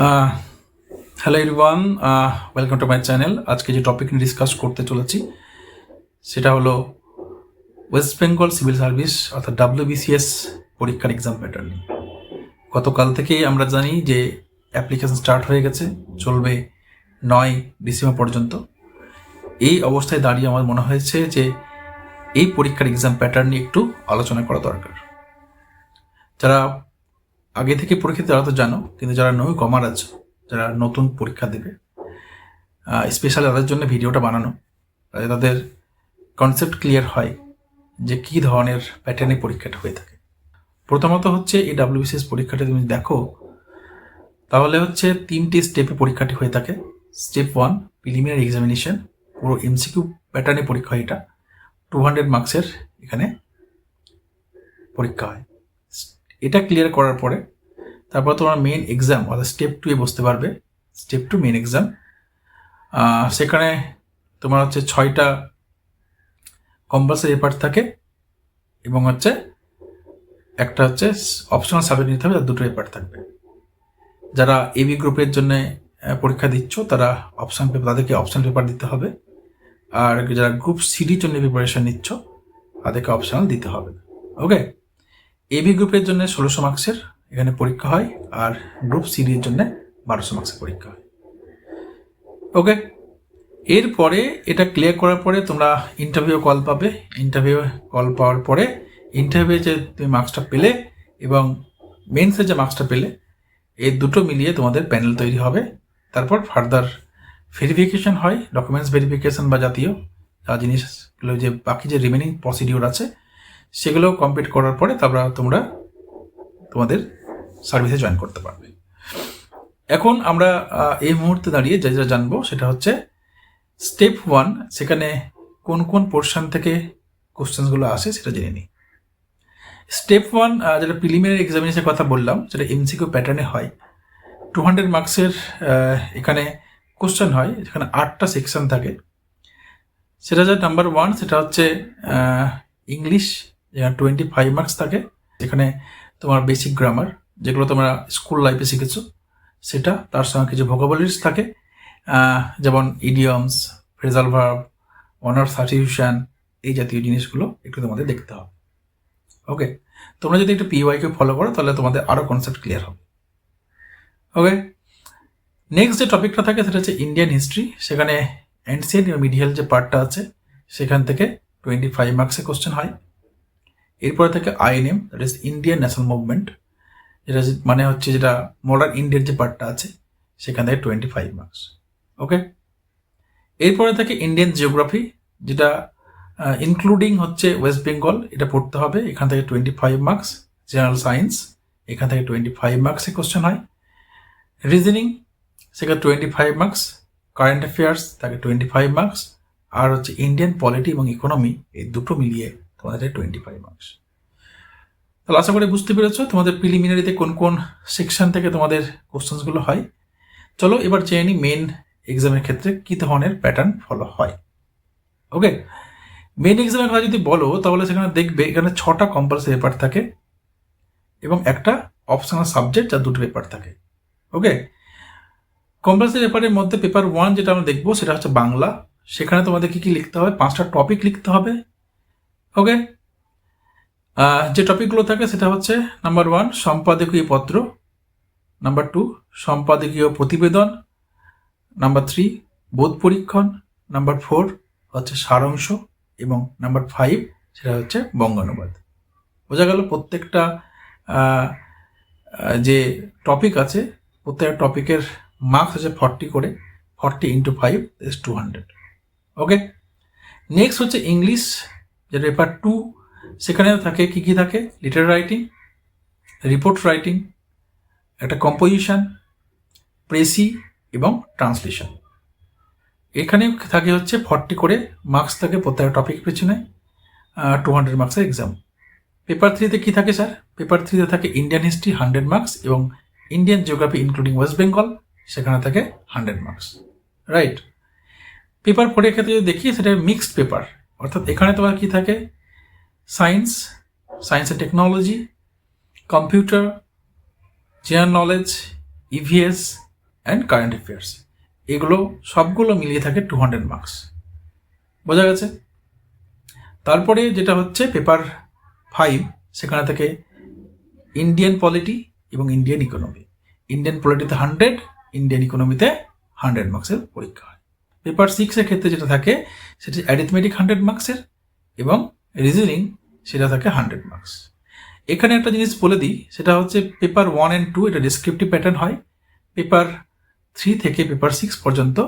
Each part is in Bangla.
Hello everyone welcome to my channel আজকে যে টপিক নিয়ে ডিসকাস করতে চলেছি, সেটা হলো ওয়েস্ট বেঙ্গল সিভিল সার্ভিস অর্থাৎ ডাব্লিউবিসিএস পরীক্ষার এক্সাম প্যাটার্ন গতকাল থেকেই আমরা জানি যে অ্যাপ্লিকেশন স্টার্ট হয়ে গেছে, চলবে নয় ডিসেম্বর পর্যন্ত। এই অবস্থায় দাঁড়িয়ে আমার মনে হয়েছে যে এই পরীক্ষার এক্সাম প্যাটার্ন নিয়ে একটু আলোচনা করা দরকার। যারা আগে থেকে পরীক্ষা তারা তো জানো, কিন্তু যারা নৌ কমার আছে যারা নতুন পরীক্ষা দেবে স্পেশালি তাদের জন্য ভিডিওটা বানানো তাদের কনসেপ্ট ক্লিয়ার হয় যে কী ধরনের প্যাটার্নে পরীক্ষাটা হয়ে থাকে। প্রথমত হচ্ছে এই ডাব্লিউবিসিএস পরীক্ষাটা তুমি দেখো, তাহলে হচ্ছে তিনটি স্টেপে পরীক্ষাটি হয়ে থাকে। স্টেপ ওয়ান প্রিলিমিনারি এক্সামিনেশন পুরো এমসিকিউ প্যাটার্নে পরীক্ষা হয় এটা। টু হান্ড্রেড মার্কসের এখানে পরীক্ষা হয়। এটা ক্লিয়ার করার পরে তারপর তোমার মেন এক্সাম অর্থাৎ স্টেপ টু এ বসতে পারবে। স্টেপ টু মেন এক্সাম সেখানে তোমার হচ্ছে ছয়টা কম্পালসারি পেপার থাকে এবং হচ্ছে একটা হচ্ছে অপশনাল সাবজেক্ট নিতে হবে, আর দুটো পেপার থাকবে। যারা এবি গ্রুপের জন্য পরীক্ষা দিচ্ছ, তারা অপশন পেপার তাদেরকে অপশন পেপার দিতে হবে। আর যারা গ্রুপ সিডির জন্য প্রিপারেশন নিচ্ছ, তাদেরকে অপশনাল দিতে হবে। ওকে এবি গ্রুপের জন্য ষোলোশো মার্কসের এখানে পরীক্ষা হয় আর গ্রুপ সিডির জন্য বারোশো মার্কসের পরীক্ষা হয়। ওকে এরপরে এটা ক্লিয়ার করার পরে তোমরা ইন্টারভিউ কল পাবে। ইন্টারভিউ কল পাওয়ার পরে ইন্টারভিউ যে তুমি মার্কসটা পেলে এবং মেন্সের যে মার্কসটা পেলে এই দুটো মিলিয়ে তোমাদের প্যানেল তৈরি হবে। তারপর ফার্দার ভেরিফিকেশন হয় ডকুমেন্টস ভেরিফিকেশন বা জাতীয় জিনিসগুলো যে বাকি যে রিমেনিং প্রসিডিওর আছে সেগুলো কমপ্লিট করার পরে তারপর তোমরা তোমাদের সার্ভিসে জয়েন করতে পারবে। এখন আমরা এই মুহূর্তে দাঁড়িয়ে যা যা জানব সেটা হচ্ছে স্টেপ ওয়ান সেখানে কোন কোন পোর্শন থেকে কোশ্চেন্সগুলো আসে সেটা জেনে নিই। স্টেপ ওয়ান যেটা প্রিলিমিনারি এক্সামিনেশনের কথা বললাম সেটা এমসিকিউ প্যাটার্নে হয় টু হান্ড্রেড মার্কসের এখানে কোশ্চেন হয়, যেখানে আটটা সেকশন থাকে। সেটা যা নাম্বার ওয়ান সেটা হচ্ছে ইংলিশ যেখানে টোয়েন্টি ফাইভ মার্কস থাকে, যেখানে তোমার বেসিক গ্রামার যেগুলো তোমরা স্কুল লাইফে শিখেছো, সেটা তার সঙ্গে কিছু ভোকাবলিস থাকে। যেমন ইডিয়মস ফ্রেজাল ভার্ব অনার সার্টিফিউশন এই জাতীয় জিনিসগুলো একটু তোমাদের দেখতে হবে। ওকে তোমরা যদি একটু পিওয়াইকে ফলো করো, তাহলে তোমাদের আরও কনসেপ্ট ক্লিয়ার হবে। ওকে নেক্সট যে টপিকটা থাকে, সেটা হচ্ছে ইন্ডিয়ান হিস্ট্রি সেখানে অ্যান্সিয়েন্ট মিডিয়াল যে পার্টটা আছে, সেখান থেকে টোয়েন্টি ফাইভ মার্কসে কোশ্চেন হয়। এরপরে থাকে INM that is Indian national movement যেটা মানে হচ্ছে যেটা মডার্ন ইন্ডিয়ার যে পার্টটা আছে, সেখান থেকে টোয়েন্টি ফাইভ মার্কস ওকে এরপরে থাকে ইন্ডিয়ান জিওগ্রাফি যেটা ইনক্লুডিং হচ্ছে ওয়েস্ট বেঙ্গল এটা পড়তে হবে, এখান থেকে twenty five marks general science এখান থেকে টোয়েন্টি ফাইভ মার্কসে কোশ্চেন হয়। রিজনিং সেখানে twenty five marks current affairs তাকে টোয়েন্টি ফাইভ মার্কস আর হচ্ছে ইন্ডিয়ান পলিটি এবং ইকোনমি এই দুটো মিলিয়ে তোমাদের টোয়েন্টি ফাইভ মার্কস তাহলে আশা করি বুঝতে পেরেছ তোমাদের প্রিলিমিনারিতে কোন কোন সেকশন থেকে তোমাদের কোশ্চেন্সগুলো হয়। চলো এবার চেয়ে নিই মেন এক্সামের ক্ষেত্রে কী ধরনের প্যাটার্ন ফলো হয়। ওকে মেন এক্সামের কথা যদি বলো, তাহলে সেখানে দেখবে এখানে ছটা কম্পালসারি পেপার থাকে এবং একটা অপশনাল সাবজেক্ট যা দুটো পেপার থাকে। ওকে কম্পালসারি পেপারের মধ্যে পেপার ওয়ান যেটা আমরা দেখব, সেটা হচ্ছে বাংলা। সেখানে তোমাদের কী কী লিখতে হবে? পাঁচটা টপিক লিখতে হবে। ওকে যে টপিকগুলো থাকে সেটা হচ্ছে নাম্বার ওয়ান সম্পাদকীয় পত্র নাম্বার টু সম্পাদকীয় প্রতিবেদন নাম্বার থ্রি বোধ পরীক্ষণ নাম্বার ফোর হচ্ছে সারাংশ, এবং নাম্বার ফাইভ সেটা হচ্ছে বঙ্গানুবাদ। বোঝা গেল প্রত্যেকটা যে টপিক আছে, প্রত্যেকটা টপিকের মার্কস হচ্ছে ফর্টি করে forty into five is two hundred okay next হচ্ছে ইংলিশ যেটা পেপার টু সেখানেও থাকে, কী কী থাকে? লিটার রাইটিং রিপোর্ট রাইটিং একটা কম্পোজিশন প্রেসি এবং ট্রান্সলেশন এখানে থাকে হচ্ছে ফর্টি করে মার্কস থাকে প্রত্যেকটা টপিক পেছনে টু হান্ড্রেড মার্কসের এক্সাম পেপার থ্রিতে কী থাকে স্যার পেপার থ্রিতে থাকে ইন্ডিয়ান হিস্ট্রি হান্ড্রেড মার্কস এবং Indian geography including West Bengal সেখানে থাকে হান্ড্রেড মার্কস রাইট পেপার ফোরের ক্ষেত্রে যদি দেখি, সেটা মিক্সড পেপার অর্থাৎ এখানে তোমার কী থাকে? Science science and technology computer general knowledge EVS and current affairs এগুলো সবগুলো মিলিয়ে থাকে টু হান্ড্রেড মার্কস বোঝা গেছে? তারপরে যেটা হচ্ছে পেপার ফাইভ সেখানে থেকে ইন্ডিয়ান পলিটি এবং ইন্ডিয়ান ইকোনমি ইন্ডিয়ান পলিটিতে হান্ড্রেড ইন্ডিয়ান ইকোনমিতে হান্ড্রেড মার্কসের পরীক্ষা হয়। পেপার সিক্সের ক্ষেত্রে যেটা থাকে, সেটা অ্যারিথমেটিক হান্ড্রেড মার্কসের এবং রিজনিং সেটা থাকে হান্ড্রেড মার্কস এখানে একটা জিনিস বলে দিই, সেটা হচ্ছে পেপার ওয়ান অ্যান্ড টু এটা ডিসক্রিপটিভ প্যাটার্ন হয়। পেপার থ্রি থেকে পেপার সিক্স পর্যন্ত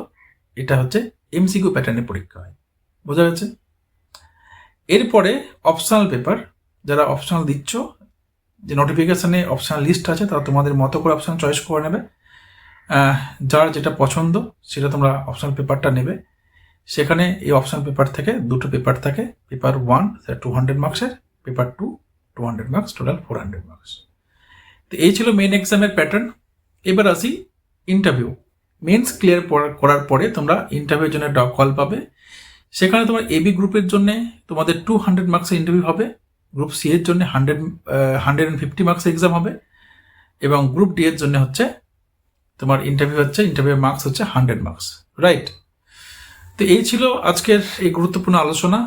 এটা হচ্ছে এমসিকিউ প্যাটার্নে পরীক্ষা হয়। বোঝা গেছে? এরপরে অপশনাল পেপার যারা অপশনাল দিচ্ছ, যে নোটিফিকেশানে অপশনাল লিস্ট আছে, তারা তোমাদের মতো করে অপশন চয়েস করে নেবে। যার যেটা পছন্দ, সেটা তোমরা অপশনাল পেপারটা নেবে। সেখানে এই অপশনাল পেপার থেকে দুটো পেপার থাকে। পেপার ওয়ান সেটা টু হান্ড্রেড মার্কসের paper two two hundred marks total four hundred marks তো এই ছিল মেন এক্সামের প্যাটার্ন এবার আসি ইন্টারভিউ মেন্স ক্লিয়ার করার পরে তোমরা ইন্টারভিউর জন্য একটা কল পাবে। সেখানে তোমার এবি গ্রুপের জন্য তোমাদের টু হান্ড্রেড মার্কসের ইন্টারভিউ হবে। গ্রুপ সি এর জন্য হান্ড্রেড হান্ড্রেড অ্যান্ড ফিফটি মার্কসের এক্সাম হবে। এবং গ্রুপ ডি এর জন্য হচ্ছে তোমার ইন্টারভিউ হচ্ছে ইন্টারভিউ মার্কস হচ্ছে হান্ড্রেড মার্কস রাইট তো এই ছিল আজকের এই গুরুত্বপূর্ণ আলোচনা।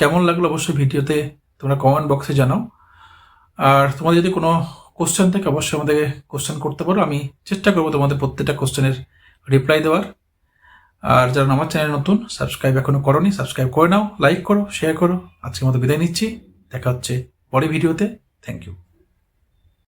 কেমন লাগল অবশ্যই ভিডিওতে তোমরা কমেন্ট বক্সে জানাও। আর তোমাদের যদি কোনো কোশ্চেন থাকে, অবশ্যই আমাদেরকে কোশ্চেন করতে পারো। আমি চেষ্টা করব তোমাদের প্রত্যেকটা কোশ্চেনের রিপ্লাই দেওয়ার। আর যারা আমার চ্যানেল নতুন সাবস্ক্রাইব এখনও করনি সাবস্ক্রাইব করে নাও লাইক করো শেয়ার করো। আজকের মতো বিদায় নিচ্ছি। দেখা হচ্ছে পরে ভিডিওতে থ্যাংক ইউ